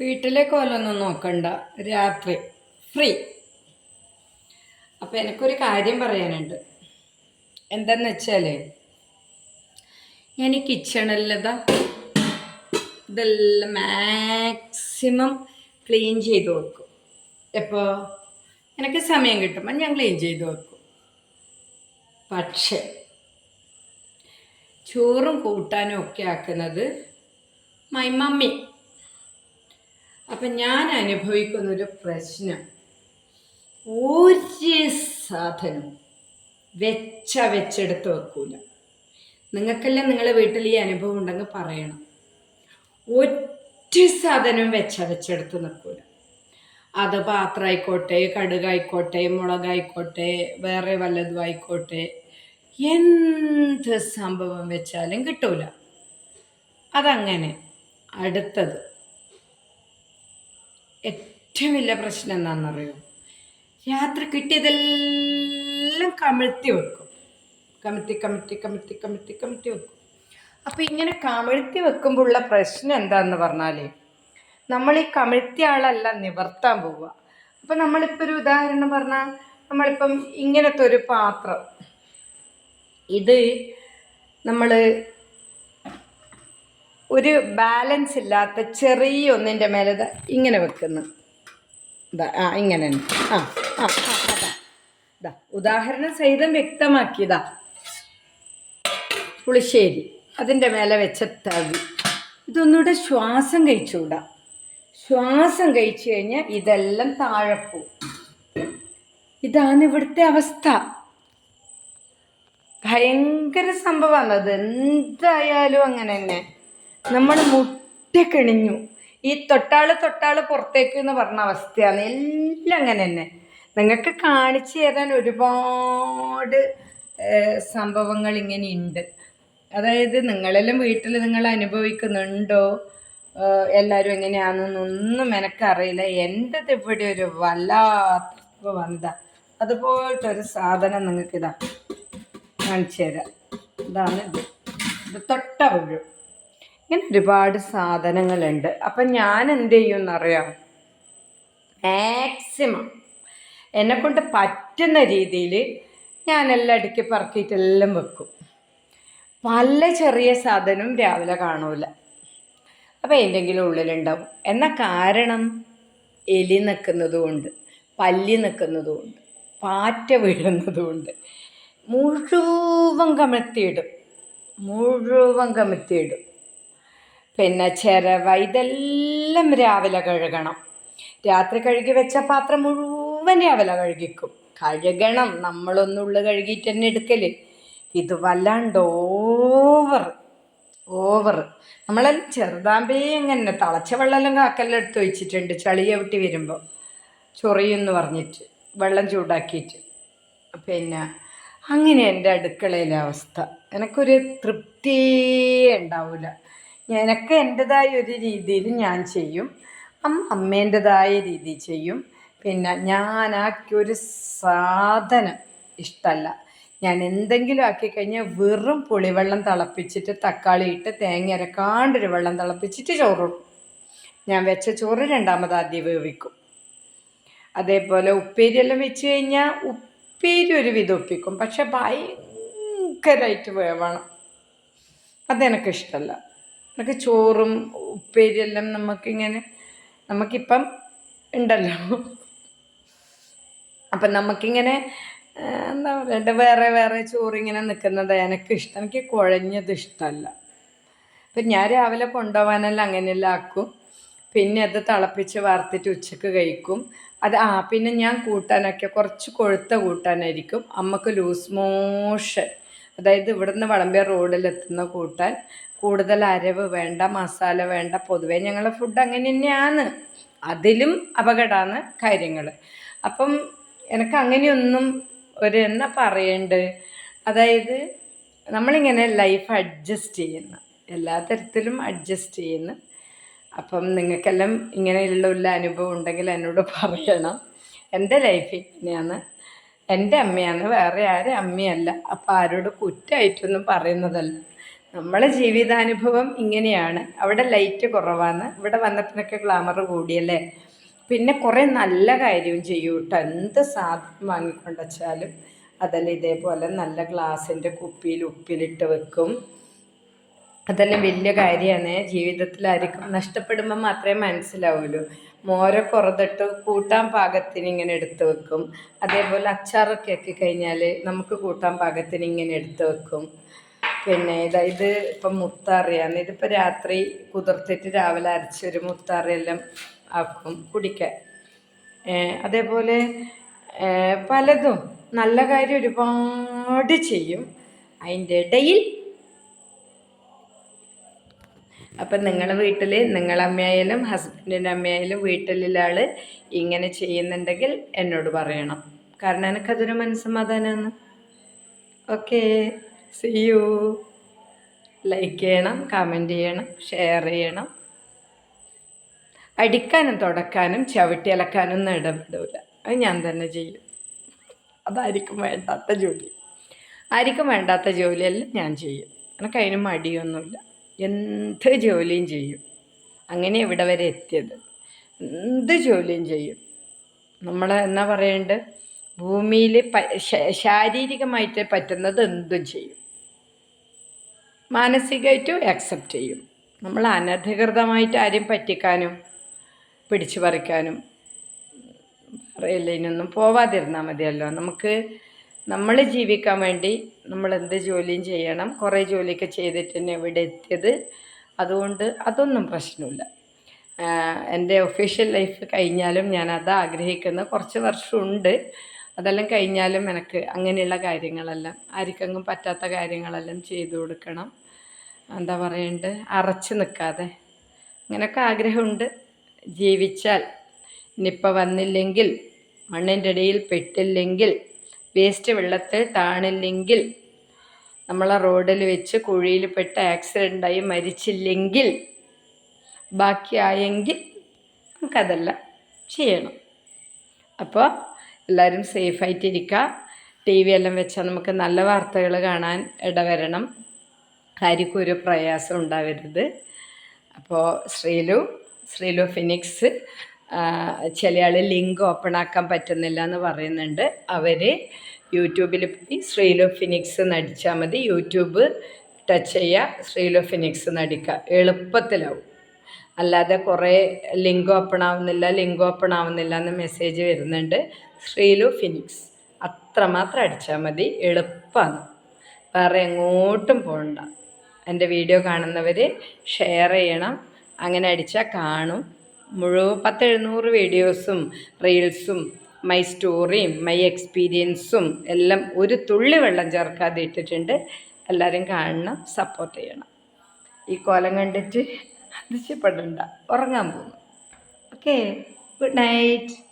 വീട്ടിലെ കോലൊന്നും നോക്കണ്ട. രാത്രി. ഫ്രീ. അപ്പം എനിക്കൊരു കാര്യം പറയാനുണ്ട്. എന്താന്ന് വെച്ചാൽ ഞാൻ ഈ കിച്ചണിലതാ ഇതെല്ലാം മാക്സിമം ക്ലീൻ ചെയ്ത് വെക്കും. എപ്പോൾ എനിക്ക് സമയം കിട്ടുമ്പോൾ ഞാൻ ക്ലീൻ ചെയ്ത് വെക്കും. പക്ഷേ ചോറും കൂട്ടാനും ഒക്കെ ആക്കുന്നത് മൈ മമ്മി അപ്പം ഞാൻ അനുഭവിക്കുന്ന ഒരു പ്രശ്നം. ഒരു സാധനം വെച്ച വെച്ചെടുത്ത് വെക്കൂല. നിങ്ങൾക്കെല്ലാം നിങ്ങളെ വീട്ടിൽ ഈ അനുഭവം ഉണ്ടെങ്കിൽ പറയണം. ഒറ്റ സാധനം വെച്ച വെച്ചെടുത്ത് നിൽക്കൂല അത് പാത്രമായിക്കോട്ടെ കടുകായിക്കോട്ടെ മുളകായിക്കോട്ടെ വേറെ വല്ലതും ആയിക്കോട്ടെ എന്ത് സംഭവം വെച്ചാലും കിട്ടൂല. അതങ്ങനെ. അടുത്തത്. ഏറ്റവും വലിയ പ്രശ്നം എന്താണെന്നറിയോ? രാത്രി കിട്ടിയതെല്ലാം കമിഴ്ത്തി വെക്കും. കമിഴ്ത്തി കമിഴ്ത്തി കമിഴ്ത്തി കമിഴ്ത്തി കമിഴ്ത്തി വെക്കും. അപ്പം ഇങ്ങനെ കമിഴ്ത്തി വെക്കുമ്പോഴുള്ള പ്രശ്നം എന്താന്ന് പറഞ്ഞാൽ നമ്മൾ ഈ കമിഴ്ത്തിയ ആളല്ല നിവർത്താൻ പോവുക. അപ്പം നമ്മളിപ്പോൾ ഒരു ഉദാഹരണം പറഞ്ഞാൽ നമ്മളിപ്പം ഇങ്ങനത്തെ ഒരു പാത്രം. ഇത് നമ്മൾ ഒരു ബാലൻസ് ഇല്ലാത്ത ചെറിയ ഒന്നിന്റെ മേലെ ഇങ്ങനെ വെക്കുന്നു. ആ ഇങ്ങനെ ആ ആ അതാ ഉദാഹരണം സഹിതം വ്യക്തമാക്കിയതാ. പുളിശ്ശേരി അതിന്റെ മേലെ വെച്ച തവി. ഇതൊന്നുകൂടെ ശ്വാസം കഴിച്ചുകൂടാ. ശ്വാസം കഴിച്ചു കഴിഞ്ഞാൽ ഇതെല്ലാം താഴെ പോവും. ഇതാണ് ഇവിടുത്തെ അവസ്ഥ. ഭയങ്കര സംഭവമാണ് അത്. എന്തായാലും അങ്ങനെ തന്നെ. നമ്മൾ മുട്ടിക്കിണിഞ്ഞു ഈ തൊട്ടാൾ തൊട്ടാൾ പുറത്തേക്ക് എന്ന് പറഞ്ഞ അവസ്ഥയാണ്. എല്ലാം അങ്ങനെ തന്നെ. നിങ്ങൾക്ക് കാണിച്ചു തരാൻ ഒരുപാട് സംഭവങ്ങൾ ഇങ്ങനെയുണ്ട് അതായത് നിങ്ങളെല്ലാം വീട്ടിൽ നിങ്ങൾ അനുഭവിക്കുന്നുണ്ടോ? എല്ലാവരും എങ്ങനെയാണെന്നൊന്നും എനിക്കറിയില്ല. എന്റെത് ഇവിടെ ഒരു വല്ലാത്ത വന്നതാ അതുപോലത്തെ ഒരു സാധനം നിങ്ങൾക്ക് ഇതാ കാണിച്ചു തരാം. ഇതാണ് ഇത്. ഇത് തൊട്ട വീഴും ഇങ്ങനെ ഒരുപാട് സാധനങ്ങളുണ്ട്. അപ്പം ഞാൻ എന്ത് ചെയ്യും എന്നറിയാം മാക്സിമം എന്നെക്കൊണ്ട് പറ്റുന്ന രീതിയിൽ ഞാൻ എല്ലാം അടുക്കി പറക്കിയിട്ടെല്ലാം വെക്കും. പല ചെറിയ സാധനവും രാവിലെ കാണൂല. അപ്പോൾ എന്തെങ്കിലും ഉള്ളിലുണ്ടാവും. എന്ന കാരണം? എലി നിൽക്കുന്നതുകൊണ്ട് പല്ലി നിൽക്കുന്നതുകൊണ്ട് പാറ്റ വീഴുന്നതുകൊണ്ട് മുഴുവൻ കമഴ്ത്തിയിടും. മുഴുവൻ കമഴ്ത്തിയിടും. പിന്നെ ചിരവ ഇതെല്ലാം രാവിലെ കഴുകണം. രാത്രി കഴുകി വെച്ച പാത്രം മുഴുവൻ രാവിലെ കഴുകിക്കും. കഴുകണം നമ്മളൊന്നുള്ളു കഴുകിയിട്ട് തന്നെ എടുക്കൽ. ഇത് വല്ലാണ്ട് ഓവർ ഓവർ നമ്മളെല്ലാം ചെറുതാമ്പേ ഇങ്ങനെ തളച്ച വെള്ളമെല്ലാം കാക്കെല്ലാം എടുത്ത് വെച്ചിട്ടുണ്ട് ചളിയെ വിട്ടി വരുമ്പോൾ ചൊറിയെന്ന് പറഞ്ഞിട്ട് വെള്ളം ചൂടാക്കിയിട്ട്. പിന്നെ അങ്ങനെ എന്റെ അടുക്കളയിലെ അവസ്ഥ. എനിക്കൊരു തൃപ്തിയേ ഉണ്ടാവില്ല എനിക്ക് എന്റെതായ ഒരു രീതിയിൽ ഞാൻ ചെയ്യും. അമ്മ അമ്മേന്റെതായ രീതി ചെയ്യും. പിന്നെ ഞാൻ ആക്കിയൊരു സാധനം ഇഷ്ടമല്ല ഞാൻ എന്തെങ്കിലും ആക്കി കഴിഞ്ഞാൽ വെറും പുളിവെള്ളം തിളപ്പിച്ചിട്ട് തക്കാളി ഇട്ട് തേങ്ങ അരക്കാണ്ടൊരു വെള്ളം തിളപ്പിച്ചിട്ട് ചോറിടും ഞാൻ വെച്ച ചോറ് രണ്ടാമത് ആദ്യം വേവിക്കും. അതേപോലെ ഉപ്പേരിയെല്ലാം വെച്ച് കഴിഞ്ഞാൽ ഉപ്പേരി ഒരു വിധം ഒപ്പിക്കും പക്ഷെ ഭയങ്കരമായിട്ട് വേവണം. അതെനിക്കിഷ്ടമല്ല എനിക്ക് ചോറും ഉപ്പേരിയെല്ലാം നമുക്കിങ്ങനെ നമുക്കിപ്പം ഉണ്ടല്ലോ. അപ്പം നമുക്കിങ്ങനെ എന്താ പറയുക വേറെ വേറെ ചോറിങ്ങനെ നിൽക്കുന്നത് എനിക്കിഷ്ടം എനിക്ക് കുഴഞ്ഞത് ഇഷ്ടമല്ല. അപ്പം ഞാൻ രാവിലെ കൊണ്ടുപോകാനെല്ലാം അങ്ങനെയെല്ലാം ആക്കും. പിന്നെ അത് തിളപ്പിച്ച് വാർത്തിട്ട് ഉച്ചയ്ക്ക് കഴിക്കും. അത് ആ പിന്നെ ഞാൻ കൂട്ടാനൊക്കെ കുറച്ച് കൊഴുത്ത കൂട്ടാനായിരിക്കും. അമ്മയ്ക്ക് ലൂസ് മോഷൻ. അതായത് ഇവിടുന്ന് വളമ്പിയ റോഡിലെത്തുന്ന കൂട്ടാൻ കൂടുതൽ അരവ് വേണ്ട മസാല വേണ്ട പൊതുവേ ഞങ്ങളെ ഫുഡ് അങ്ങനെ തന്നെയാണ്. അതിലും അപകടമാണ് കാര്യങ്ങൾ അപ്പം എനിക്ക് അങ്ങനെയൊന്നും ഒരു എന്നാ പറയണ്ട്? അതായത് നമ്മളിങ്ങനെ ലൈഫ് അഡ്ജസ്റ്റ് ചെയ്യുന്നു. എല്ലാ തരത്തിലും അഡ്ജസ്റ്റ് ചെയ്യുന്നു. അപ്പം നിങ്ങൾക്കെല്ലാം ഇങ്ങനെയുള്ള അനുഭവം ഉണ്ടെങ്കിൽ എന്നോട് പറയണം. എന്റെ ലൈഫ് ഇങ്ങനെയാണ്. എന്റെ അമ്മയാണ്. വേറെ ആരും അമ്മയല്ല. അപ്പം ആരോട് കുറ്റമായിട്ടൊന്നും പറയുന്നതല്ല. നമ്മളെ ജീവിതാനുഭവം ഇങ്ങനെയാണ്. അവിടെ ലൈറ്റ് കുറവാണ്. ഇവിടെ വന്നപ്പോഴൊക്കെ ഗ്ലാമർ കൂടിയല്ലേ? പിന്നെ കുറേ നല്ല കാര്യവും ചെയ്യും കേട്ടോ എന്ത് സാധനം വാങ്ങിക്കൊണ്ട് വച്ചാലും അതെല്ലാം ഇതേപോലെ നല്ല ഗ്ലാസിന്റെ കുപ്പിയിൽ ഉപ്പിലിട്ട് വെക്കും. അതെല്ലാം വലിയ കാര്യമാണ്. ജീവിതത്തിലായിരിക്കും നഷ്ടപ്പെടുമ്പോൾ മാത്രമേ മനസ്സിലാവുള്ളൂ. മോര കുറതിട്ട് കൂട്ടാൻ പാകത്തിന് ഇങ്ങനെ എടുത്ത് വെക്കും. അതേപോലെ അച്ചാറൊക്കെ ആക്കി കഴിഞ്ഞാൽ നമുക്ക് കൂട്ടാൻ പാകത്തിന് ഇങ്ങനെ എടുത്ത് വെക്കും. പിന്നെ ഇതാ ഇത് ഇപ്പം മുത്താറിയാണ്. ഇതിപ്പോൾ രാത്രി കുതിർത്തിട്ട് രാവിലെ അരച്ചൊരു മുത്താറിയെല്ലാം ആക്കും കുടിക്കാൻ. അതേപോലെ പലതും നല്ല കാര്യം ഒരുപാട് ചെയ്യും. അതിന്റെ ഇടയിൽ അപ്പം നിങ്ങളുടെ വീട്ടിൽ നിങ്ങളുടെ അമ്മയായാലും ഹസ്ബൻഡിന്റെ അമ്മയായാലും വീട്ടിലുള്ള ആൾ ഇങ്ങനെ ചെയ്യുന്നുണ്ടെങ്കിൽ എന്നോട് പറയണം. കാരണം എനിക്കതൊരു മനസ്സമാധാനമാണ് ഓക്കെ. സി യു ലൈക്ക് ചെയ്യണം കമന്റ് ചെയ്യണം ഷെയർ ചെയ്യണം. അടിക്കാനും തുടക്കാനും ചവിട്ടി അലക്കാനും ഒന്നും ഇടപെടില്ല അത് ഞാൻ തന്നെ ചെയ്യും. അതായിരിക്കും വേണ്ടാത്ത ജോലി. ആയിരിക്കും വേണ്ടാത്ത ജോലിയെല്ലാം ഞാൻ ചെയ്യും. എനിക്ക് അതിന് മടിയൊന്നുമില്ല. എന്ത് ജോലിയും ചെയ്യും. അങ്ങനെ ഇവിടെ വരെ എത്തിയത്. എന്ത് ജോലിയും ചെയ്യും. നമ്മൾ എന്നാ പറയേണ്ടത് ഭൂമിയിൽ ശാരീരികമായിട്ട് പറ്റുന്നത് എന്തും ചെയ്യും. മാനസികമായിട്ടും അക്സെപ്റ്റ് ചെയ്യും. നമ്മൾ അനധികൃതമായിട്ട് ആരെയും പറ്റിക്കാനും പിടിച്ചു പറിക്കാനും പറയില്ല ഇതിനൊന്നും പോവാതിരുന്നാൽ മതിയല്ലോ. നമുക്ക് നമ്മൾ ജീവിക്കാൻ വേണ്ടി നമ്മൾ എന്ത് ജോലിയും ചെയ്യണം. കുറേ ജോലിയൊക്കെ ചെയ്തിട്ട് തന്നെ ഇവിടെ എത്തിയത്. അതുകൊണ്ട് അതൊന്നും പ്രശ്നമില്ല. എന്റെ ഒഫീഷ്യൽ ലൈഫ് കഴിഞ്ഞാലും ഞാൻ അത് ആഗ്രഹിക്കുന്ന. കുറച്ച് വർഷമുണ്ട്. അതെല്ലാം കഴിഞ്ഞാലും എനിക്ക് അങ്ങനെയുള്ള കാര്യങ്ങളെല്ലാം ആർക്കെങ്കിലും പറ്റാത്ത കാര്യങ്ങളെല്ലാം ചെയ്തു കൊടുക്കണം. എന്താ പറയണ്ട്? അറച്ചു നിൽക്കാതെ അങ്ങനെയൊക്കെ ആഗ്രഹമുണ്ട്. ജീവിച്ചാൽ ഇനിയിപ്പോൾ വന്നില്ലെങ്കിൽ മണ്ണിന്റെ ഇടയിൽ പെട്ടില്ലെങ്കിൽ വേസ്റ്റ് വെള്ളത്തിൽ താണില്ലെങ്കിൽ നമ്മളെ റോഡിൽ വെച്ച് കുഴിയിൽ പെട്ട് ആക്സിഡന്റായി മരിച്ചില്ലെങ്കിൽ ബാക്കിയായെങ്കിൽ നമുക്കതെല്ലാം ചെയ്യണം. അപ്പോൾ എല്ലാവരും സേഫായിട്ടിരിക്കുക ടി വി എല്ലാം വെച്ചാൽ നമുക്ക് നല്ല വാർത്തകൾ കാണാൻ ഇടവരണം. ആർക്കും ഒരു പ്രയാസം ഉണ്ടാവരുത്. അപ്പോൾ ശ്രീലു ശ്രീലു ഫിനിക്സ് ചില ആൾ ലിങ്ക് ഓപ്പൺ ആക്കാൻ പറ്റുന്നില്ല എന്ന് പറയുന്നുണ്ട്. അവർ യൂട്യൂബിൽ പോയി ശ്രീലോ ഫിനിക്സ് നടിച്ചാൽ മതി. യൂട്യൂബ് ടച്ച് ചെയ്യുക ശ്രീലോ ഫിനിക്സ് നടിക്കുക എളുപ്പത്തിലാവും. അല്ലാതെ കുറേ ലിങ്ക് ഓപ്പൺ ആവുന്നില്ല ലിങ്ക് ഓപ്പൺ ആവുന്നില്ല എന്ന് മെസ്സേജ് വരുന്നുണ്ട്. ശ്രീലു ഫിനിക്സ് അത്രമാത്രം അടിച്ചാൽ മതി. എളുപ്പമാണ് വേറെ എങ്ങോട്ടും പോകണ്ട എന്റെ വീഡിയോ കാണുന്നവർ ഷെയർ ചെയ്യണം. അങ്ങനെ അടിച്ചാൽ കാണും. മുഴുവൻ പത്തെഴുന്നൂറ് വീഡിയോസും റീൽസും മൈ സ്റ്റോറിയും മൈ എക്സ്പീരിയൻസും എല്ലാം ഒരു തുള്ളി വെള്ളം ചേർക്കാതെ ഇട്ടിട്ടുണ്ട്. എല്ലാവരും കാണണം സപ്പോർട്ട് ചെയ്യണം. ഈ കോലം കണ്ടിട്ട് അതിശയപ്പെടണ്ട. ഉറങ്ങാൻ പോകുന്നു. Okay good night